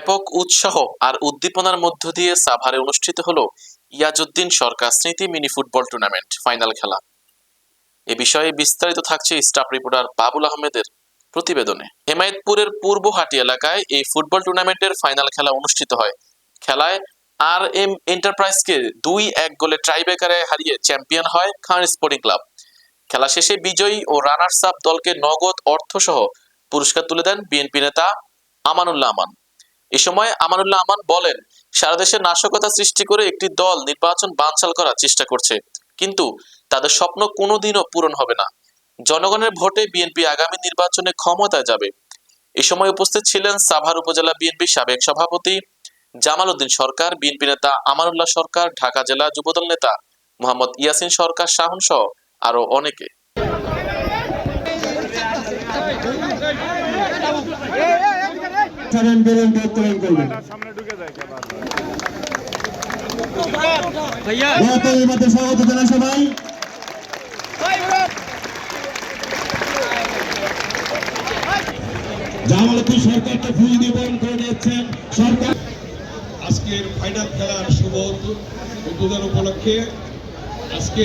ব্যাপক উৎসাহ আর উদ্দীপনার মধ্য দিয়ে সাভারে অনুষ্ঠিত হলো ইয়াজউদ্দিন সরকার স্মৃতি মিনি ফুটবল টুর্নামেন্ট, ফাইনাল খেলা। এ বিষয়ে বিস্তারিত থাকছে স্টাফ রিপোর্টার বাবুল আহমেদের প্রতিবেদনে। হেমায়তপুরের পূর্বহাটি এলাকায় এই ফুটবল টুর্নামেন্টের ফাইনাল খেলা অনুষ্ঠিত হয়। খেলায় আর এম এন্টারপ্রাইজকে দুই এক গোলে ট্রাইবেকারে হারিয়ে চ্যাম্পিয়ন হয় খান স্পোর্টিং ক্লাব। খেলা শেষে বিজয়ী ও রানার্স আপ দলকে নগদ অর্থসহ পুরস্কার তুলে দেন বিএনপি নেতা আমানুল্লাহ আমান। এ সময় আমানুল্লাহ আমান বলেন, সারা দেশে নাশকতা সৃষ্টি করে একটি দল নির্বাচন বানচাল করার চেষ্টা করছে, কিন্তু তাদের স্বপ্ন কোনোদিনও পূরণ হবে না। জনগণের ভোটে বিএনপি আগামী নির্বাচনে ক্ষমতায় যাবে। এ সময় উপস্থিত ছিলেন সাভার উপজেলা বিএনপি সাবেক সভাপতি জামাল উদ্দিন সরকার, বিএনপি নেতা আমানুল্লাহ সরকার, ঢাকা জেলা যুবদল নেতা মোহাম্মদ ইয়াসিন সরকার শাহন সহ আরও অনেকে। উত্তোলন করবেন। সামনে ঢুকে যায় আবার দয়াকরে মাঠে স্বাগত জানাই সবাই। জামালতি সরকারকে ফুল নিবন করে নিচ্ছেন সরকার আজকের ফাইনাল খেলার শুভ উদ্বোধন উপলক্ষে আজকে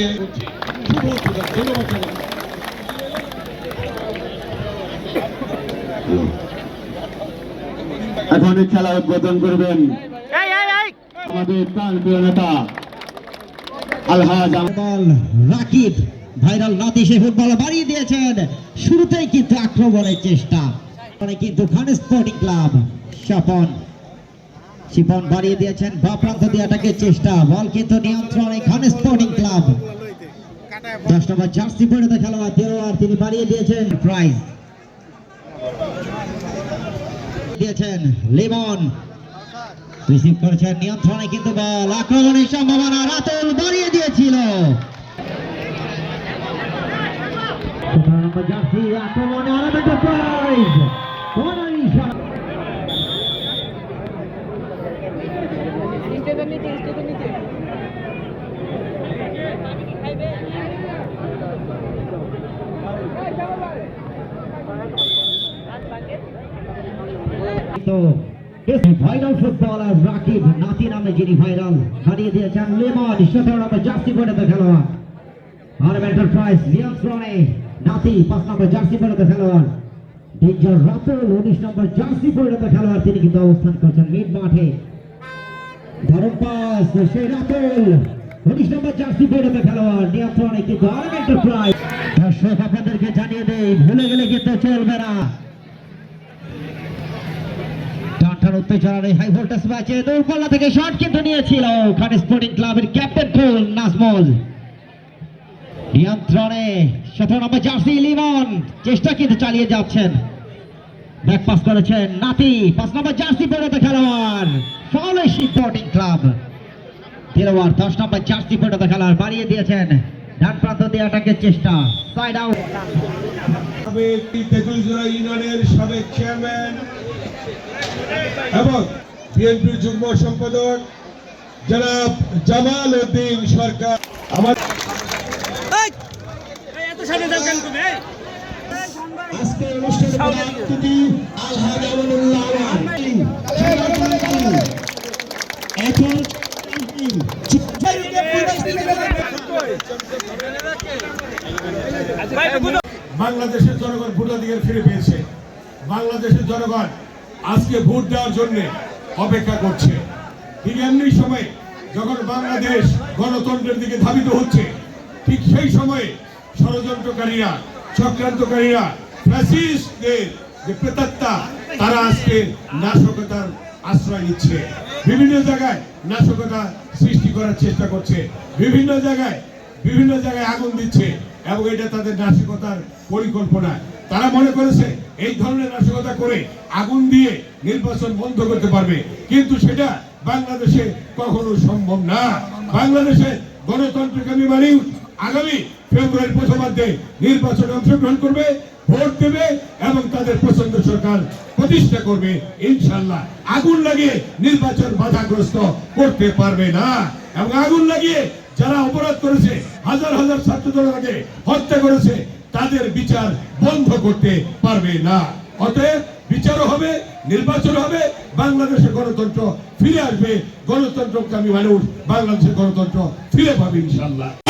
শুভ উদ্বোধন ধন্যবাদ এখন খেলা উদ্বোধন করবেন আমাদের নেতা আলহাজ রাকিব ভাইরাল নাতি সে ফুটবল বাড়িয়ে দিয়েছেন। শুরুতেই কিন্তু আক্রমণের চেষ্টা। মানে কিন্তু খান স্পোর্টিং ক্লাব। স্বপন শিপন বাড়িয়ে দিয়েছেন। বা প্রান্ত দিয়ে চেষ্টা। বল কিন্তু নিয়ন্ত্রণে খান স্পোর্টিং ক্লাব। দশ নম্বর জার্সি পরিণত খেলোয়াড় দেওয়ার তিনি বাড়িয়ে দিয়েছেন। প্রাইজ। দিয়েছেন লিমন। রিসিভ করেছেন নিয়ন্ত্রণে কিন্তু বল। আক্রমণের সম্ভাবনা রাতুল বাড়িয়ে দিয়েছিল। আরবেন্ট প্রাইজ কর্নার ইশারা স্টেজের নিচে তো ভাইরাল ফুটবলার রাকিব নাতি নামে যিনি ভাইরাল হারিয়ে দিয়েছেন লেমন, সতেরো নম্বর জার্সি পরিণত খেলোয়াড়। এন্টারপ্রাইজ নিয়ন্ত্রণে নাতি, পাঁচ নম্বর জার্সি পরিণত খেলোয়াড়। ডেঞ্জার রাতুল উনিশ নম্বর জার্সি পরিণত খেলোয়াড়, তিনি কিন্তু অবস্থান করছেন মিড মাঠে। ধরম পাস রাতুল উনিশ নম্বর জার্সি পরিণত খেলোয়াড় নিয়ন্ত্রণে কিন্তু আরব এন্টারপ্রাইজ দর্শক, আপনাদেরকে জানিয়ে দেই, ভুলে গেলে কিন্তু চলবে না। উত্তেজনার এই হাই ভোল্টেজ ম্যাচে দূরপাল্লা থেকে শট কিন্তু নিয়েছিল। খান স্পোর্টিং ক্লাবের ক্যাপ্টেন কুল নাজমুল। নিয়ন্ত্রণে সতেরো নম্বর জার্সি লিমন চেষ্টা কিন্তু চালিয়ে যাচ্ছেন। ব্যাক পাস করেছেন নাতি, পাঁচ নম্বর জার্সি পরিণত খেলোয়াড়। ফলেশ স্পোর্টিং ক্লাব দেলোয়ার দশ নম্বর জার্সি পরিণত খেলোয়াড়। বাড়িয়ে দিয়েছেন। ডান প্রান্ত দিয়ে আটাকের চেষ্টা। সাইড আউট ইউনিয়নের সাবেক চেয়ারম্যান এবং বিএনপির যুগ্ম সম্পাদক জনাব জামাল উদ্দিন সরকার। আমার বাংলাদেশের জনগণ ভোটাধিকার ফিরে পেয়েছে। বাংলাদেশের জনগণ আজকে ভোট দেওয়ার জন্য অপেক্ষা করছে। ঠিক এমনি সময় যখন বাংলাদেশ গণতন্ত্রের দিকে ধাবিত হচ্ছে, ঠিক সেই সময়ে ষড়যন্ত্রকারীরা, চক্রান্তকারীরা ফ্যাসিস্টদের যে প্রেতাত্মা, তারা আজকে নাশকতার আশ্রয় নিচ্ছে। বিভিন্ন জায়গায় নাশকতা সৃষ্টি করার চেষ্টা করছে। বিভিন্ন জায়গায় বিভিন্ন জায়গায় আগুন দিচ্ছে এবং এটা তাদের নাশকতার পরিকল্পনা। তারা মনে করেছে এই ধরনের নাশকতা করে আগুন দিয়ে নির্বাচন বন্ধ করতে পারবে। কিন্তু সেটা বাংলাদেশে কখনো সম্ভব না। বাংলাদেশে গণতন্ত্রকামী মানুষ আগামী ফেব্রুয়ারি প্রথমার্ধে নির্বাচনে অংশগ্রহণ করবে, ভোট দেবে এবং তাদের পছন্দ সরকার প্রতিষ্ঠা করবে। ইনশাল্লাহ আগুন লাগিয়ে নির্বাচন বাধাগ্রস্ত করতে পারবে না। এবং আগুন লাগিয়ে যারা অপরাধ করেছে, হাজার হাজার ছাত্র দলকে হত্যা করেছে তাদের বিচার বন্ধ করতে পারবে না। অতএব বিচারও হবে নির্বাচন হবে, বাংলাদেশের গণতন্ত্র ফিরে আসবে। গণতন্ত্রকামী মানুষ, বাংলাদেশের গণতন্ত্র ফিরে পাবে ইনশাল্লাহ